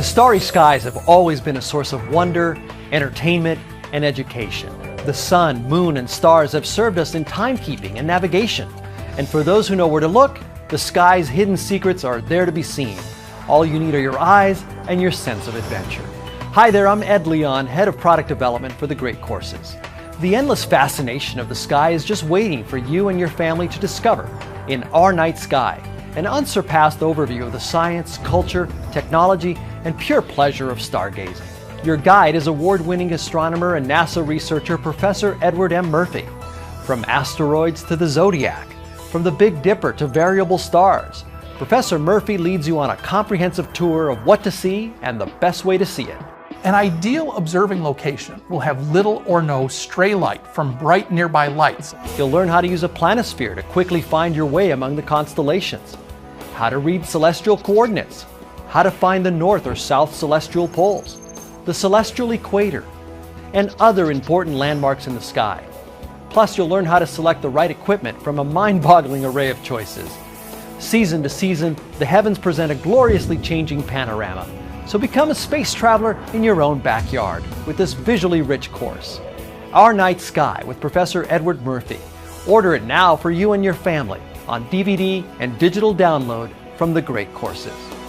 The starry skies have always been a source of wonder, entertainment, and education. The sun, moon, and stars have served us in timekeeping and navigation. And for those who know where to look, the sky's hidden secrets are there to be seen. All you need are your eyes and your sense of adventure. Hi there, I'm Ed Leon, Head of Product Development for the Great Courses. The endless fascination of the sky is just waiting for you and your family to discover in Our Night Sky, an unsurpassed overview of the science, culture, technology, and pure pleasure of stargazing. Your guide is award winning astronomer and NASA researcher Professor Edward M. Murphy. From asteroids to the zodiac, from the Big Dipper to variable stars, Professor Murphy leads you on a comprehensive tour of what to see and the best way to see it. An ideal observing location will have little or no stray light from bright nearby lights. You'll learn how to use a planisphere to quickly find your way among the constellations, how to read celestial coordinates, how to find the north or south celestial poles, the celestial equator, and other important landmarks in the sky. Plus, you'll learn how to select the right equipment from a mind boggling array of choices. Season to season, the heavens present a gloriously changing panorama. So become a space traveler in your own backyard with this visually rich course. Our Night Sky with Professor Edward Murphy. Order it now for you and your family on DVD and digital download from the Great Courses.